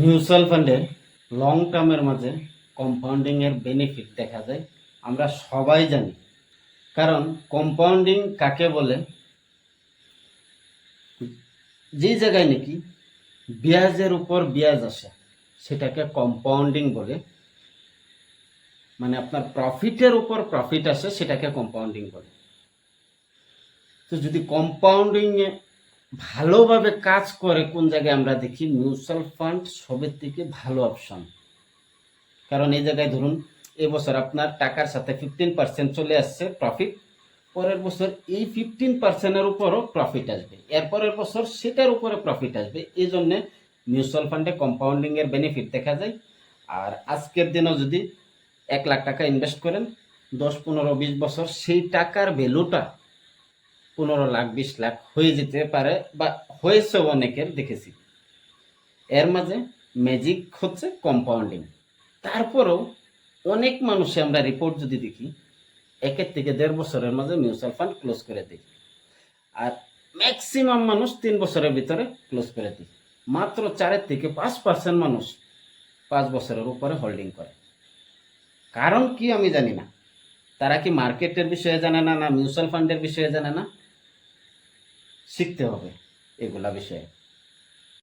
Mutual ফান্ডে long টার্মের মাঝে কম্পাউন্ডিং এর বেনিফিট দেখা যায়। আমরা সবাই জানি। কারণ কম্পাউন্ডিং কাকে বলে? যে জায়গায় নাকি পেঁয়াজের উপর পেঁয়াজ আসে, সেটাকে কম্পাউন্ডিং বলে। মানে আপনার প্রফিটের উপর প্রফিট আসে, সেটাকে কম্পাউন্ডিং বলে। তো যদি কম্পাউন্ডিং এ ভালোভাবে কাজ করে কোন জায়গায় আমরা দেখি মিউচুয়াল ফান্ড সবের থেকে ভালো অপশন কারণ এই জায়গায় ধরুন এবছর আপনার টাকার সাথে ফিফটিন পার্সেন্ট চলে আসছে প্রফিট পরের বছর এই ফিফটিন পার্সেন্টের উপরও প্রফিট আসবে। এরপরের বছর সেটার উপরে প্রফিট আসবে। এই জন্যে মিউচুয়াল ফান্ডে কম্পাউন্ডিং এর বেনিফিট দেখা যায়। আর আজকের দিনেও যদি এক লাখ টাকা ইনভেস্ট করেন, দশ, পনেরো, বিশ বছর সেই টাকার ভ্যালুটা পনেরো লাখ, বিশ লাখ হয়ে যেতে পারে বা হয়েছে অনেকের, দেখেছি। এর মাঝে ম্যাজিক হচ্ছে কম্পাউন্ডিং তারপরেও অনেক মানুষে আমরা রিপোর্ট যদি দেখি, একের থেকে দেড় বছরের মাঝে মিউচুয়াল ফান্ড ক্লোজ করে দিই আর ম্যাক্সিমাম মানুষ তিন বছরের ভিতরে ক্লোজ করে দিই মাত্র চারের থেকে পাঁচ পার্সেন্ট মানুষ পাঁচ বছরের উপরে হোল্ডিং করে। কারণ কি আমি জানি না। তারা কি মার্কেটের বিষয়ে জানে না না মিউচুয়াল ফান্ডের বিষয়ে জানে না? শিখতে হবে এগুলা বিষয়ে।